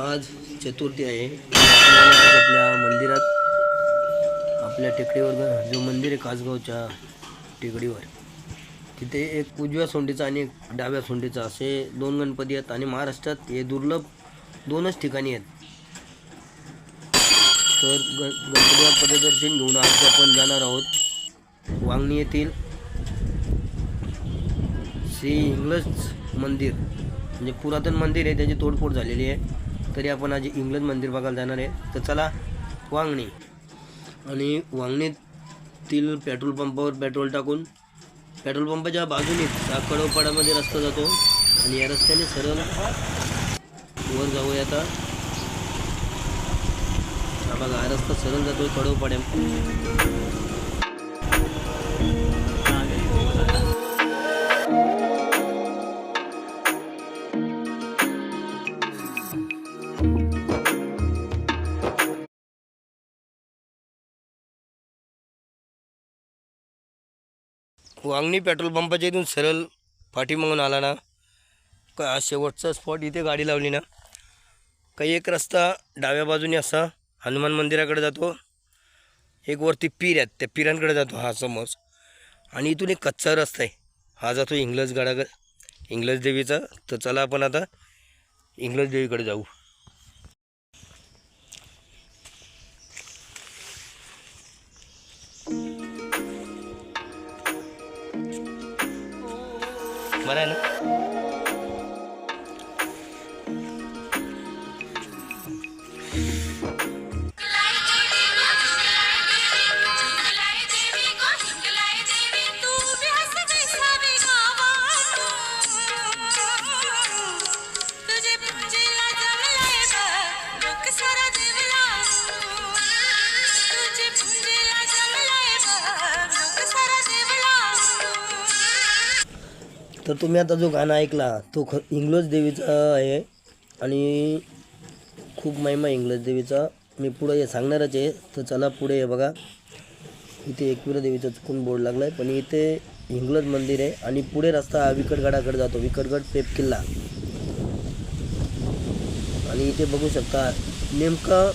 आज चतुर्थी आहे. आपल्या मंदिरात आपल्या टेकडीवर जो मंदिर आहे कासगावच्या टेकडीवर तिथे एक उजव्या सोंडीचा आणि एक डाव्या सोंडीचा असे दोन गणपती आहेत आणि महाराष्ट्रात हे दुर्लभ दोनच ठिकाणी आहेत. तर ग गणपतीला पददर्शन घेऊन आज आपण जाणार आहोत वांगणी येथील श्री इंग्लज मंदिर. म्हणजे पुरातन मंदिर आहे त्याची तोडफोड झालेली आहे. तरी आपण आज इंग्लज मंदिर बघायला जाणार आहे. तर चला वांगणी. आणि वांगणीतील पेट्रोल पंपावर पेट्रोल टाकून पेट्रोल पंपाच्या बाजूनेच हा रस्ता जातो. आणि या रस्त्याने सरळ वर जाऊया आता. बघा हा रस्ता सरळ जातो कडवपाड्या वांगणी पेट्रोल पंपाच्या इथून सरळ पाठीमागून आला ना का शेवटचा स्पॉट इथे गाडी लावली ना. काही एक रस्ता डाव्या बाजूने असा हनुमान मंदिराकडे जातो. एक वरती पीर आहेत त्या पिरांकडे जातो हा समोर. आणि इथून एक कच्चा रस्ता आहे. हा जातो इंग्लज गाडाकडे इंग्लज देवीचा. तर चला आपण आता इंग्लज देवीकडे जाऊ. बरं आहे ना? तर तुम्ही आता जो गाणं ऐकला तो ख इंग्लज देवीचा आहे आणि खूप महिमा इंग्लज देवीचा. मी पुढं हे सांगणारच आहे. तर चला पुढे हे बघा. इथे एकविरा देवीचा चुकून बोर्ड लागला आहे पण इथे इंग्लज मंदिर आहे आणि पुढे रस्ता हा विकटगडाकडे जातो. विकटगड पेप किल्ला. आणि इथे बघू शकता नेमका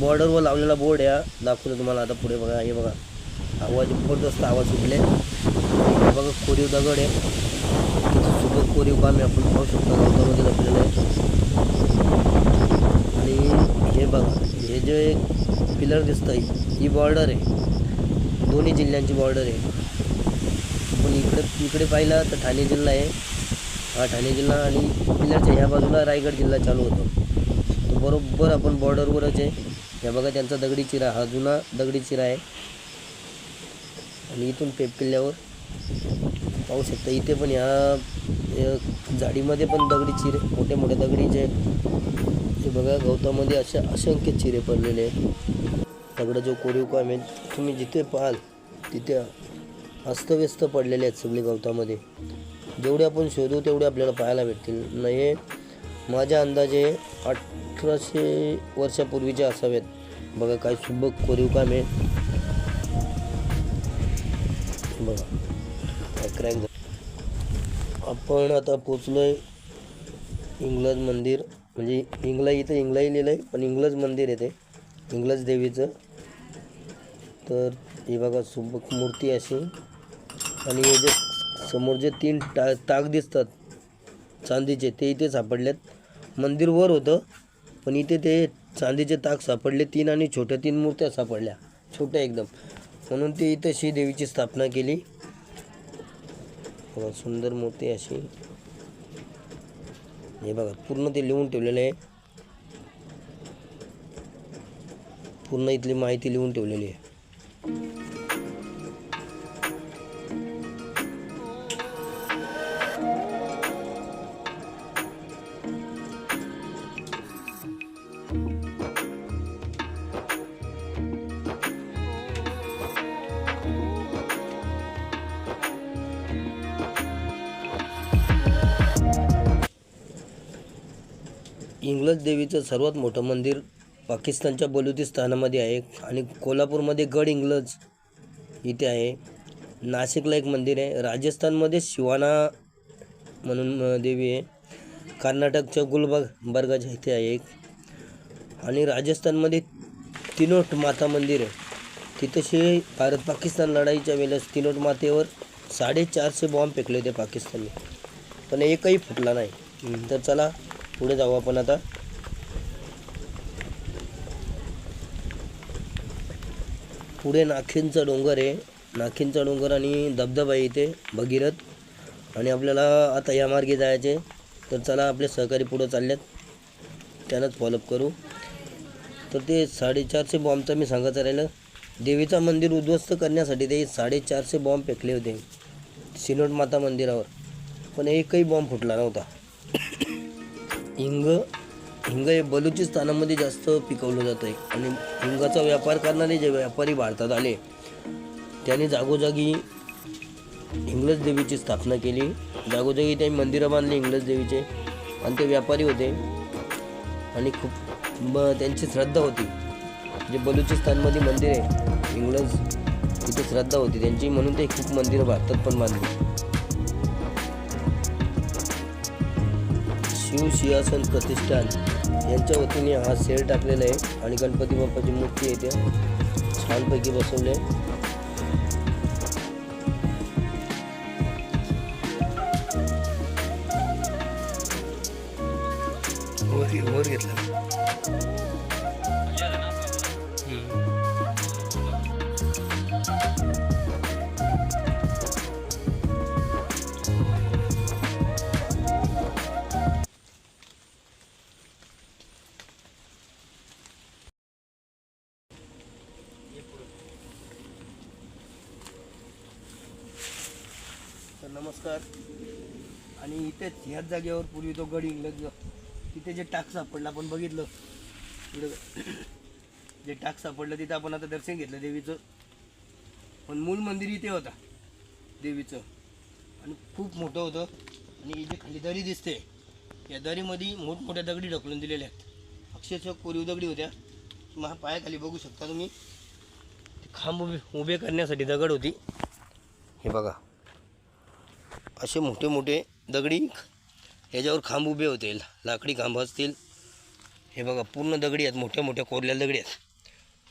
बॉर्डरवर लावलेला बोर्ड आहे दाखवतो तुम्हाला आता पुढे बघा. हे बघा. आवाज जबरदस्त आवाज सुटले बघा कोरीव दगड आहे. सुबक कोरीव काम आपण पाहू शकतो. गवतामध्ये लपलेलं आहे. आणि हे बघा हे जे एक पिलर दिसतं आहे ही बॉर्डर आहे. दोन्ही जिल्ह्यांची बॉर्डर आहे. पण इकडे इकडे पाहिलं तर ठाणे जिल्हा आहे. हा ठाणे जिल्हा आणि पिलरच्या ह्या बाजूला रायगड जिल्हा चालू होतो. तो बरोबर आपण बॉर्डरवरच आहे. हे बघा त्यांचा दगडी चिरा हा जुना दगडी चिरा आहे. आणि इथून पेप किल्ल्यावर पाहू शकता. इथे पण ह्या या झाडीमध्ये पण दगडी चिरे मोठे मोठे दगडीचे हे बघा गवतामध्ये अशा असंख्य चिरे पडलेले आहेत. दगडं जो कोरीव काम आहे तुम्ही जिथे पाहाल तिथे अस्तव्यस्त पडलेले आहेत सगळे गवतामध्ये. जेवढे आपण शोधू तेवढे आपल्याला पाहायला भेटतील. नाही हे माझ्या अंदाजे अठराशे वर्षापूर्वीचे असावेत बघा काय सुबक कोरीव काम आहे. बघा. क्रॅक आपण आता पोचलो आहे इंग्लज मंदिर. म्हणजे इंग्ला इथं इंग्लाही लिहिलं आहे पण इंग्लज मंदिर येते इंग्लज देवीचं. तर हे बघा सुबक मूर्ती अशी. आणि हे जे समोर जे तीन टा ताक दिसतात चांदीचे ते इथे सापडलेत. मंदिर वर होतं पण इथे ते चांदीचे ताक सापडले. तीन आणि छोट्या तीन मूर्त्या सापडल्या. छोट्या एकदम. म्हणून ते इथं श्रीदेवीची स्थापना केली. बघा सुंदर मूर्ती अशी. हे बघा पूर्ण ते लिहून ठेवलेलं आहे. पूर्ण इथली माहिती लिहून ठेवलेली आहे. इंग्लज देवीचं सर्वात मोठं मंदिर पाकिस्तानच्या बलुचिस्तानामध्ये आहे आणि कोल्हापूरमध्ये गड इंग्लज इथे आहे. नाशिकला एक मंदिर आहे. राजस्थानमध्ये शिवाना म्हणून देवी आहे. कर्नाटकच्या गुलबर्ग बर्गाच्या इथे आहे एक. आणि राजस्थानमध्ये तिनोट माता मंदिर आहे. तिथंशी भारत पाकिस्तान लढाईच्या वेळेस तिनोट मातेवर साडेचारशे बॉम्ब फेकले होते पाकिस्तानने. पण एकही फुटला नाही. तर चला पुढे जाऊ आपण आता. पुढे नाखिंचा डोंगर आहे. नाखिंचा डोंगर आणि धबधबा आहे इथे भगीरथ. आणि आपल्याला आता या मार्गे जायचे तर चला आपले सहकारी पुढं चालल्यात त्यांनाच फॉलोअप करू. तर ते साडेचारशे बॉम्बचं मी सांगायचं राहिलं. देवीचं मंदिर उद्ध्वस्त करण्यासाठी ते साडेचारशे बॉम्ब फेकले होते. सिनोट माता मंदिरावर. पण एकही बॉम्ब फुटला नव्हता. हिंग हिंग हे बलुचिस्तानामध्ये जास्त पिकवलं जातं आहे आणि हिंगाचा व्यापार करणारे जे व्यापारी भारतात आले त्यांनी जागोजागी इंग्लज देवीची स्थापना केली. जागोजागी त्यांनी मंदिरं बांधली इंग्लज देवीचे. आणि ते व्यापारी होते. आणि खूप म त्यांची श्रद्धा होती. जे बलुचिस्तानमध्ये मंदिर आहे इंग्लज तिथे श्रद्धा होती. त्यांची म्हणून ते खूप मंदिरं भारतात पण बांधली. शिव सिंहासन प्रतिष्ठान यांच्या वतीने हा सेल टाकलेला आहे आणि गणपती बाप्पाची मूर्ती आहे त्या छानपैकी बसवले. वर घेतला. नमस्कार. आणि इथेच ह्याच जागेवर पूर्वी तो गड इंग्लज तिथे जे टाक सापडलं आपण बघितलं. पुढे जे टाक सापडलं तिथं आपण आता दर्शन घेतलं देवीचं. पण मूळ मंदिर इथे होता देवीचं. आणि खूप मोठं होतं. आणि ही जी खाली दरी दिसते या दरीमध्ये मोठमोठ्या दगडी ढकलून दिलेल्या आहेत. अक्षरशः कोरीव दगडी होत्या. महा पायाखाली बघू शकता तुम्ही. ते खांब उभे उभे करण्यासाठी दगड होती. हे बघा. असे मोठे मोठे दगडी ह्याच्यावर खांब उभे होते लाकडी खांब असतील. हे बघा पूर्ण दगडी आहेत मोठ्या मोठ्या कोरल्या दगडी आहेत.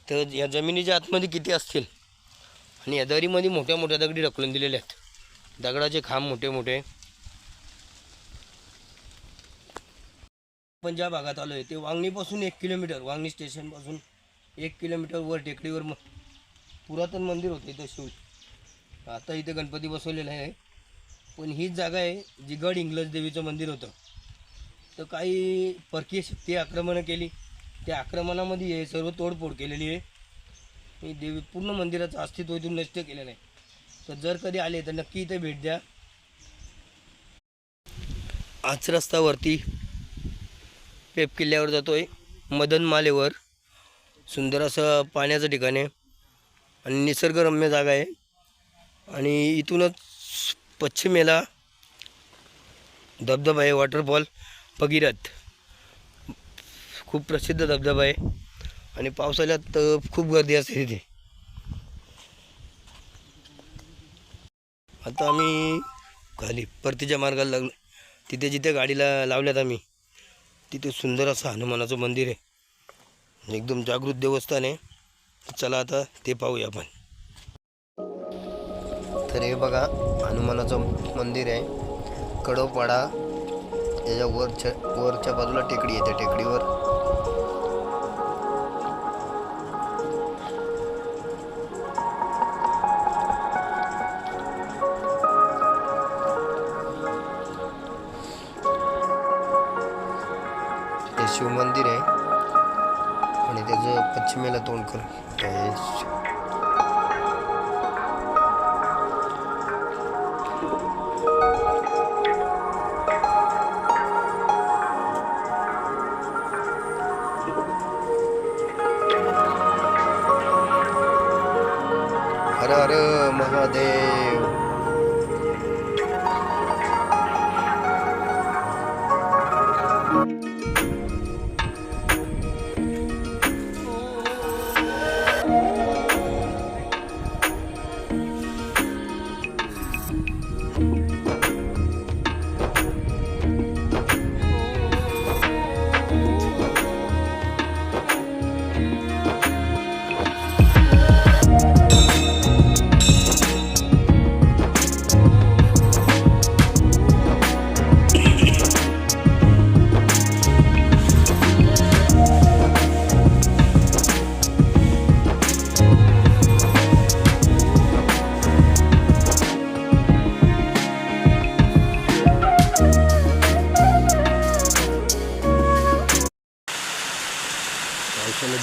तर या जमिनीच्या आतमध्ये किती असतील? आणि या दरीमध्ये मोठ्या मोठ्या दगडी ढकलून दिलेल्या आहेत. दगडाचे खांब मोठे मोठे. आपण ज्या भागात आलो आहे ते वांगणीपासून एक किलोमीटर वांगणी स्टेशनपासून एक किलोमीटर वर टेकडीवर पुरातन मंदिर होते इथं शिव आता इथे गणपती बसवलेला आहे. पण हीच जागा आहे जी गड इंग्लज देवीचं मंदिर होतं. तर काही परकीय शक्ती आक्रमणं केली. त्या आक्रमणामध्ये हे सर्व तोडफोड केलेली आहे. मी देवी पूर्ण मंदिराचं अस्तित्व इथून नष्ट केलेलं आहे तर जर कधी आले तर नक्की इथे भेट द्या. आज रस्त्यावरती पेप किल्ल्यावर जातोय. मदन मालेवर. सुंदर असं पाण्याचं ठिकाण आहे. आणि निसर्गरम्य जागा आहे. आणि इथूनच पश्चिमेला धबधबा आहे वॉटरफॉल भगीरथ. खूप प्रसिद्ध धबधबा आहे. आणि पावसाळ्यात खूप गर्दी असते तिथे. आता आम्ही खाली परतीच्या मार्गाला लागलो. तिथे जिथे गाडीला लावल्यात आम्ही तिथे सुंदर असं हनुमानाचं मंदिर आहे. एकदम जागृत देवस्थान आहे. चला आता ते पाहूया आपण. तर हे बघा हनुमानाचं मंदिर आहे. कडवपाडा याच्या वरच्या वरच्या बाजूला टेकडी आहे त्या टेकडीवर. शिव शिवमंदिर आहे. आणि त्याचं पश्चिमेला तोंड कर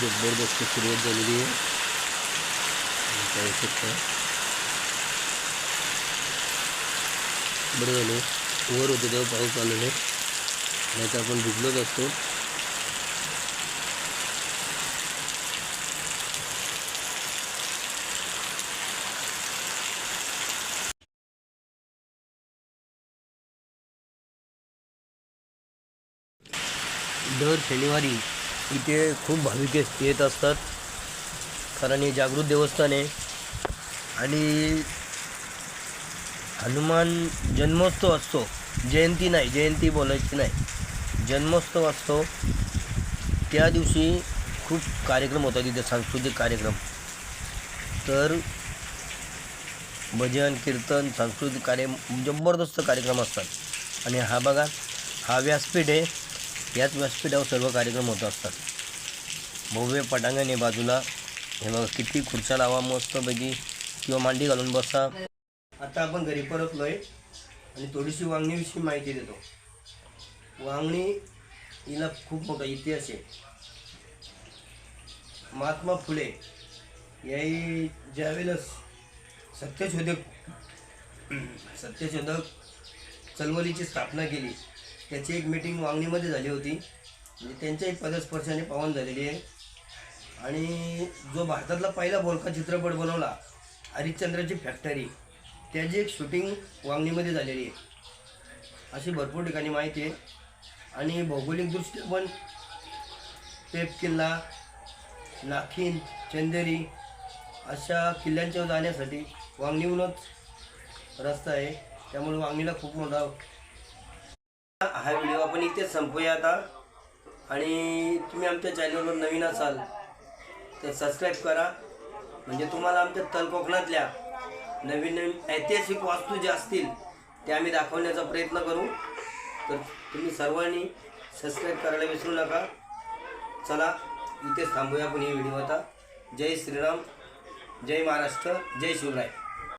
पावसाला जबरदस्त सुरुवात झालेली आहे पाहू शकता बरं झालं वर होतं तेव्हा पाऊस आलेलं नाही तर आपण भिजलोच असतो दर शनिवारी इथे खूप भाविक येत असतात. कारण हे जागृत देवस्थान आहे. आणि हनुमान जन्मोत्सव असतो. जयंती नाही जयंती बोलायची नाही. जन्मोत्सव असतो. त्या दिवशी खूप कार्यक्रम होतात तिथे सांस्कृतिक कार्यक्रम. तर भजन कीर्तन सांस्कृतिक कार्य जबरदस्त कार्यक्रम असतात. आणि हा बघा हा व्यासपीठ आहे. याच व्यासपीठावर सर्व कार्यक्रम होत असतात. भव्य पटांगण बाजूला हे बघा किती खुर्च्या लावा मस्तपैकी. किंवा मांडी घालून बसा. आता आपण घरी परतलो आहे आणि थोडीशी वांगणीविषयी माहिती देतो. वांगणी हिला खूप मोठा इतिहास आहे. महात्मा फुले याही ज्यावेळेस सत्यशोधक सत्यशोधक चळवळीची स्थापना केली त्याची एक मीटिंग वांगणीमध्ये झाली होती. म्हणजे त्यांच्याही पदस्पर्शाने पावन झालेली आहे. आणि जो भारतातला पहिला बोलका चित्रपट बनवला हरिश्चंद्राची फॅक्टरी त्याची एक शूटिंग वांगणीमध्ये झालेली आहे. अशी भरपूर ठिकाणी माहिती आहे. आणि भौगोलिकदृष्ट्या पण पेप किल्ला नाखिन चंदेरी अशा किल्ल्यांच्या जाण्यासाठी वांगणीहूनच रस्ता आहे. त्यामुळे वांगणीला खूप मोठा हा व्हिडिओ आपण इथेच संपूया आता. आणि तुम्ही आमच्या चॅनलवर नवीन असाल तर सबस्क्राईब करा. म्हणजे तुम्हाला आमच्या तलकोकणातल्या नवीन नवीन ऐतिहासिक वास्तू ज्या असतील त्या आम्ही दाखवण्याचा प्रयत्न करू. तर तुम्ही सर्वांनी सबस्क्राईब करायला विसरू नका. चला इथेच थांबूया आपण ही व्हिडिओ आता. जय श्रीराम जय महाराष्ट्र जय शिवराय.